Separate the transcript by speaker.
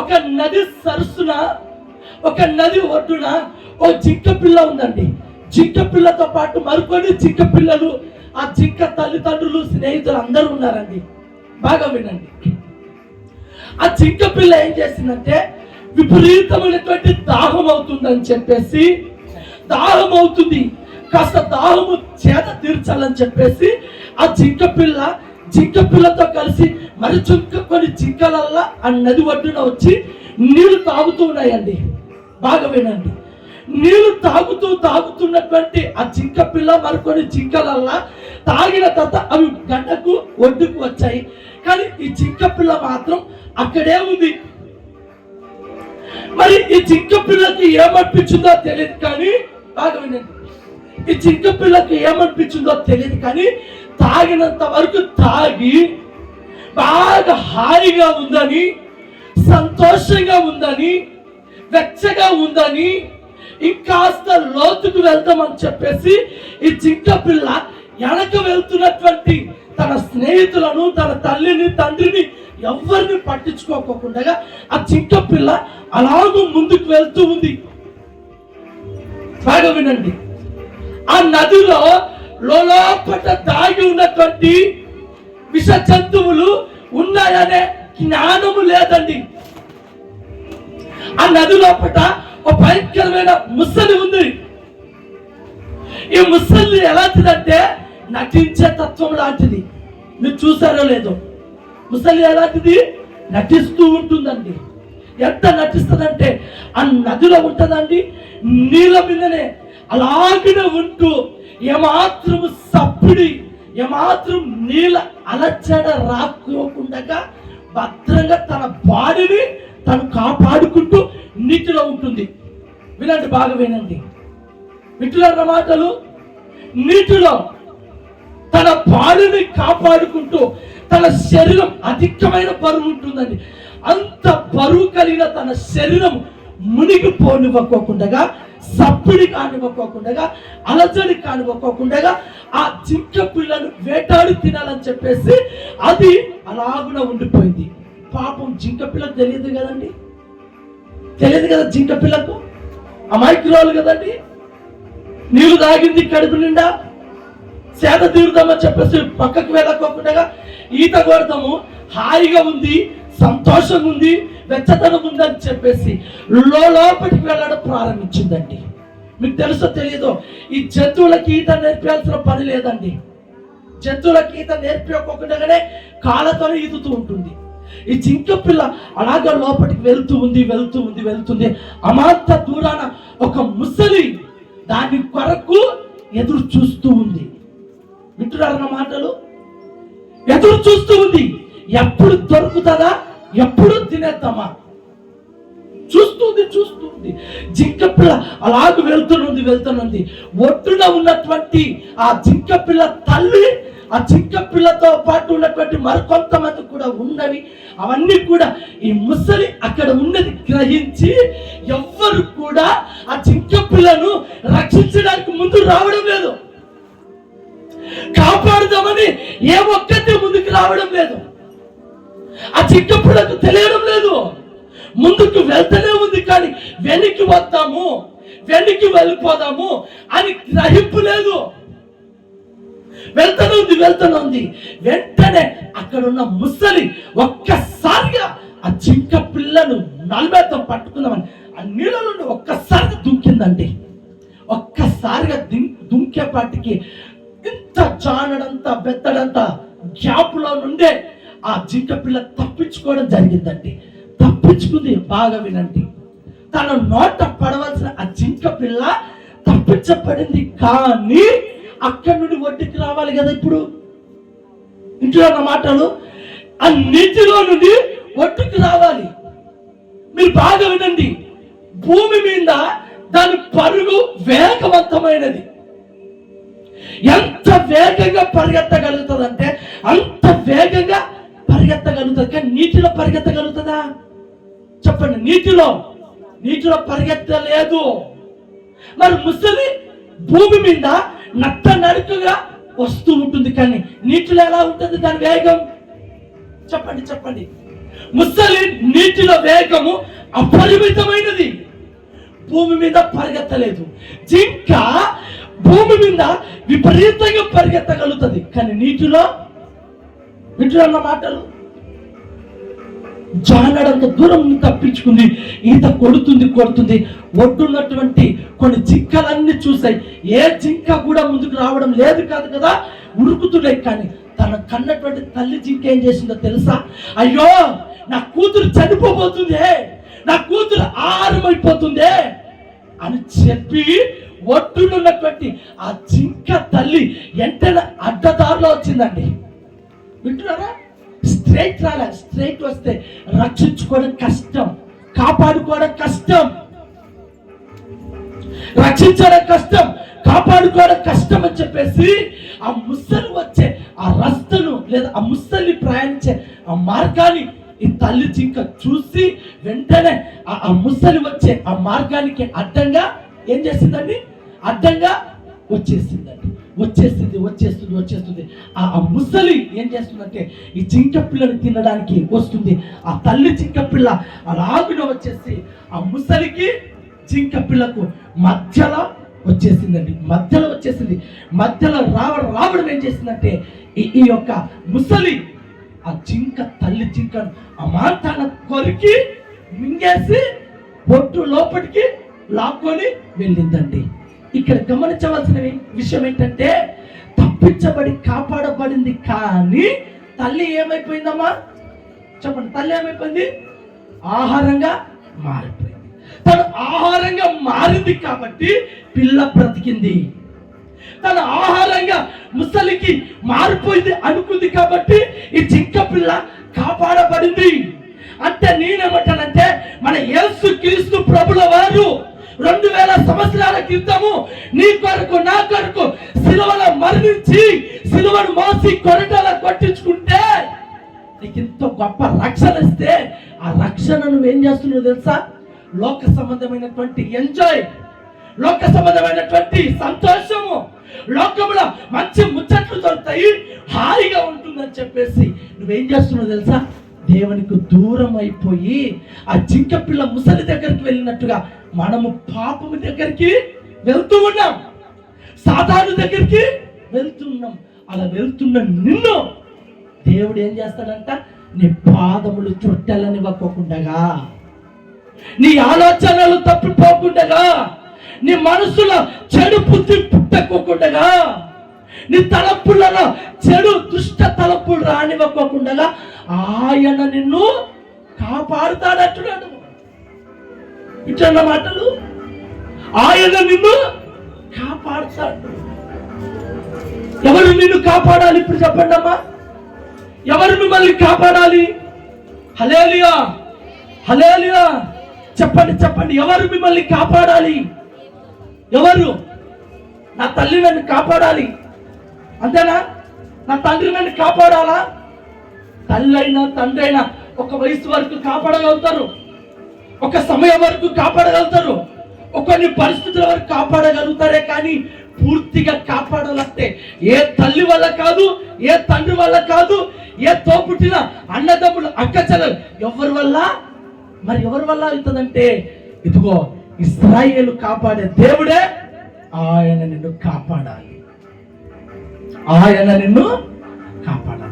Speaker 1: ఒక నది సరస్సున ఒక నది ఒడ్డున ఓ జింక పిల్ల ఉందండి. జింక పిల్లతో పాటు మరికొన్ని జింక పిల్లలు ఆ జింక తల్లిదండ్రులు స్నేహితులు అందరూ ఉన్నారండి. బాగా వినండి. ఆ జింక పిల్ల ఏం చేసిందంటే విపరీతమైనటువంటి దాహం అవుతుందని చెప్పేసి దాహం అవుతుంది. కాస్త దాహము చేత తీర్చాలని చెప్పేసి ఆ జింక పిల్ల జింక పిల్లతో కలిసి మరి చుక్క కొన్ని జింకలల్లా ఆ నది ఒడ్డున వచ్చి నీళ్ళు తాగుతూ ఉన్నాయండి. బాగా వినండి. నీళ్ళు తాగుతూ తాగుతున్నటువంటి ఆ చింక పిల్ల మరికొన్ని జింకలల్లా తాగిన తర్వాత అవి గడ్డకు ఒడ్డుకు వచ్చాయి. కానీ ఈ చింక పిల్ల మాత్రం అక్కడే ఉంది. మరి ఈ చింక పిల్లకి ఏమనిపించిందో తెలియదు కానీ బాగా వినండి. ఈ చింక పిల్లకి ఏమనిపించిందో తెలియదు కానీ తాగినంత వరకు తాగి బాగా హాయిగా ఉందని సంతోషంగా ఉందని వెచ్చగా ఉందని ఇంకాస్త లోతుకు వెళ్దామని చెప్పేసి ఈ జింక పిల్ల వెనక వెళ్తున్నటువంటి తన స్నేహితులను తన తల్లిని తండ్రిని ఎవరిని పట్టించుకోకుండా ఆ చింక పిల్ల అలాగూ ముందుకు వెళ్తూ ఉంది. బాగా వినండి. ఆ నదిలో లోపట దాగి ఉన్నటువంటి విష జంతువులు ఉన్నాయనే జ్ఞానము లేదండి. ఆ నది లోపల ఒక భయంకరమైన ముసలి ఉంది. ఈ ముసలి ఎలాంటిదంటే నటించే తత్వం లాంటిది. మీరు చూసారో లేదో. ముసలి ఎలాంటిది? నటిస్తూ ఉంటుందండి. ఎంత నటిస్తుందంటే ఆ నదిలో ఉంటుందండి. నీళ్ళ మీదనే అలాగనే ఉంటూ ఏమాత్రం సప్పుడి ఏమాత్రం నీళ్ళ అలచడ రాకోకుండా భద్రంగా తన బాడీని తను కాపాడుకుంటూ నీటిలో ఉంటుంది. వినండి బాగా వినండి. వింటున్నారా మాటలు? నీటిలో తన బాడీని కాపాడుకుంటూ తన శరీరం అధికమైన బరువు ఉంటుందండి. అంత బరువు కలిగిన తన శరీరం మునిగిపోనివ్వకోకుండా సప్పిడి కానివ్వకోకుండా అలజడి కానివ్వకోకుండా ఆ జింక పిల్లను వేటాడి తినాలని చెప్పేసి అది అలాగున ఉండిపోయింది. పాపం జింక పిల్లకు తెలియదు కదండి? తెలియదు కదా జింక పిల్లకు? అమాయకురాలు కదండి? నీళ్ళు తాగింది కడుపు నిండా? సేద తీరుదామని చెప్పేసి పక్కకు వెళ్ళకోకుండా ఈత కొడతాము. హాయిగా ఉంది. సంతోషంగా ఉంది వెచ్చతనం ఉంది అని చెప్పేసి లోపలికి వెళ్ళడం ప్రారంభించిందండి. మీకు తెలుసో తెలియదో ఈ జంతువులకి ఈత నేర్పాల్సిన పని లేదండి. జంతువులకి ఈత నేర్పించకుండానే కాళ్ళతోనే ఈదుతూ ఉంటుంది. ఈ జింక పిల్ల అలాగా లోపలికి వెళ్తూ ఉంది వెళ్తూ ఉంది వెళ్తుంది. అమాంత దూరాన ఒక ముసలి దాని కొరకు ఎదురు చూస్తూ ఉంది. వింటున్నారన్న మాటలు? ఎదురు చూస్తూ ఉంది. ఎప్పుడు దొరుకుతుందా? ఎప్పుడు తినేద్దామా? చూస్తుంది చూస్తుంది. జింక పిల్ల అలాగ వెళ్తున్నది వెళ్తున్నది ఒడ్డున ఉన్నటువంటి ఆ జింక పిల్ల తల్లి ఆ జింక పిల్లతో పాటు ఉన్నటువంటి మరికొంతమంది కూడా ఉన్నవి. అవన్నీ కూడా ఈ ముసలి అక్కడ ఉన్నది గ్రహించి ఎవ్వరు కూడా ఆ జింక పిల్లను రక్షించడానికి ముందు రావడం లేదు. కాపాడుదామని ఏ ఒక్కటి ముందుకు రావడం లేదు. ఆ చిక్కప్పులకు తెలియడం లేదు. ముందుకు వెళ్తూనే ఉంది కానీ వెనక్కి వద్దాము వెనక్కి వెళ్ళిపోదాము అని గ్రహింపు లేదు. వెళ్తూనే ఉంది వెళ్తూనే ఉంది వెంటనే అక్కడ ఉన్న ముసలి ఒక్కసారిగా ఆ జింక పిల్లను నలభైతో పట్టుకుందామని ఆ నీళ్ళ నుండి ఒక్కసారిగా దుంకిందండి. ఒక్కసారిగా దిం- దుంకేపాటికి ఇంత జానడంత బెత్తడంత గ్యాప్లో నుండే ఆ జింక పిల్ల తప్పించుకోవడం జరిగిందండి. తప్పించుకుంది బాగా వినండి. తన నోట పడవలసిన ఆ జింక పిల్ల తప్పించబడింది కానీ అక్కడి నుండి ఒడ్డుకి రావాలి కదా ఇప్పుడు? ఇంట్లో ఉన్న మాటలు ఆ నీటిలో నుండి ఒడ్డుకి రావాలి. మీరు బాగా వినండి. భూమి మీద దాని పరుగు వేగవంతమైనది. ఎంత వేగంగా పరిగెత్తగలుగుతుందంటే అంత వేగంగా పరిగెత్తగలుగుతుంది? కానీ నీటిలో పరిగెత్తగలుగుతుందా? చెప్పండి నీటిలో. నీటిలో పరిగెత్తలేదు. మరి ముసలి భూమి మీద నట్ట నడుకగా వస్తూ ఉంటుంది కానీ నీటిలో ఎలా ఉంటుంది దాని వేగం? చెప్పండి చెప్పండి. ముసలి నీటిలో వేగము అపరిమితమైనది. భూమి మీద పరిగెత్తలేదు. జింక భూమి మీద విపరీతంగా పరిగెత్తగలుగుతుంది. కానీ నీటిలో వింటున్న మాటలు? జాలడంత దూరం తప్పించుకుంది ఈత కొడుతుంది కొడుతుంది. ఒడ్డున్నటువంటి కొన్ని జింకలన్నీ చూసాయి ఏ జింక కూడా ముందుకు రావడం లేదు కాదు కదా ఉరుకుతున్నాయి కానీ తన కన్నటువంటి తల్లి జింక ఏం చేసిందో తెలుసా? అయ్యో నా కూతురు చనిపోబోతుందే నా కూతురు ఆహారమైపోతుందే అని చెప్పి ఒడ్డునున్నటువంటి ఆ జింక తల్లి వెంటనే అడ్డదారిలో వచ్చిందండి. వింటున్నారా? స్ట్రైట్ రాలే స్ట్రైట్ వస్తే రక్షించుకోవడం కష్టం కాపాడుకోవడం కష్టం. రక్షించడం కష్టం కాపాడుకోవడం కష్టం అని చెప్పేసి ఆ ముసలి వచ్చే ఆ రస్తను లేదా ఆ ముసలి ప్రయాణించే ఆ మార్గాన్ని ఈ తల్లి జింక చూసి వెంటనే ఆ ఆ ముసలి వచ్చే ఆ మార్గానికి అడ్డంగా ఏం చేసిందండి? అడ్డంగా వచ్చేసిందండి. వచ్చేస్తుంది వచ్చేస్తుంది వచ్చేస్తుంది. ఆ ముసలి ఏం చేస్తుందంటే ఈ జింక పిల్లని తినడానికి వస్తుంది. ఆ తల్లి జింక పిల్ల అలాగున వచ్చేసి ఆ ముసలికి జింక పిల్లకు మధ్యలో వచ్చేసిందండి. మధ్యలో వచ్చేసింది. మధ్యలో రావడం రావడం ఏం చేసిందంటే ఈ ఈ యొక్క ముసలి ఆ జింక తల్లి జింకను ఆ మాంతాన కొరికి మింగేసి పొట్టు లోపలికి లాక్కొని వెళ్ళిందండి. ఇక్కడ గమనించవలసిన విషయం ఏంటంటే తప్పించబడి కాపాడబడింది కానీ తల్లి ఏమైపోయిందమ్మా? చెప్పండి తల్లి ఏమైపోయింది? ఆహారంగా మారిపోయింది. తను ఆహారంగా మారింది కాబట్టి పిల్ల బ్రతికింది. తన ఆహారంగా ముసలికి మారిపోయింది అనుకుంది కాబట్టి ఈ జింక పిల్ల కాపాడబడింది. అంటే నేనేమంటానంటే మన యేసు క్రీస్తు ప్రభుల వారు రెండు వేల సంవత్సరాల క్రితము నీ కొరకు నా కొరకు సిలువలో మరణించి సిలువను మోసి కొరటాల కొట్టించుకుంటే నీకు ఇంత గొప్ప రక్షణ ఇస్తే ఆ రక్షణ నువ్వేం చేస్తున్నావు తెలుసా? లోక సంబంధమైనటువంటి ఎంజాయ్ లోక సంబంధమైనటువంటి సంతోషము లోకంలో మంచి ముచ్చట్లు దొరుకుతాయి హాయిగా ఉంటుందని చెప్పేసి నువ్వేం చేస్తున్నావు తెలుసా? దేవునికి దూరం అయిపోయి ఆ జింక పిల్ల ముసలి దగ్గరికి వెళ్ళినట్టుగా మనము పాపము దగ్గరికి వెళ్తూ ఉన్నాం. సాధారణ దగ్గరికి వెళ్తున్నాం. అలా వెళ్తున్న నిన్ను దేవుడు ఏం చేస్తాడంట? నీ పాదములు చుట్టలనివ్వకుండగా నీ ఆలోచనలు తప్పిపోకుండగా నీ మనసులో చెడు బుద్ధి పుట్టకోకుండగా నీ తలపులలో చెడు దుష్ట తలపులు రానివ్వకోకుండగా ఆయన నిన్ను కాపాడుతాడంటున్నాడు. ఇట్లన్న మాటలు ఆయన నిన్ను కాపాడుతాడు. ఎవరు నిన్ను కాపాడాలి ఇప్పుడు చెప్పండి అమ్మా? ఎవరు మిమ్మల్ని కాపాడాలి? హలేలియా హలేలియా చెప్పండి చెప్పండి ఎవరు మిమ్మల్ని కాపాడాలి? ఎవరు? నా తల్లి నన్ను కాపాడాలి. అంతేనా? నా తండ్రి నన్ను కాపాడాలా? తల్లి అయినా తండ్రి అయినా ఒక వయసు వరకు కాపాడగలుగుతారు. ఒక సమయం వరకు కాపాడగలుగుతారు. ఒక కొన్ని పరిస్థితుల వరకు కాపాడగలుగుతారే కానీ పూర్తిగా కాపాడాలంటే ఏ తల్లి వల్ల కాదు ఏ తండ్రి వల్ల కాదు ఏ తోపుట్టిన అన్నదమ్ములు అక్క చెల్లెలు ఎవరి వల్ల? మరి ఎవరి వల్ల అవుతుందంటే ఇదిగో ఇస్రాయేలు కాపాడే దేవుడే ఆయన నిన్ను కాపాడాలి. ఆయన నిన్ను కాపాడాలి.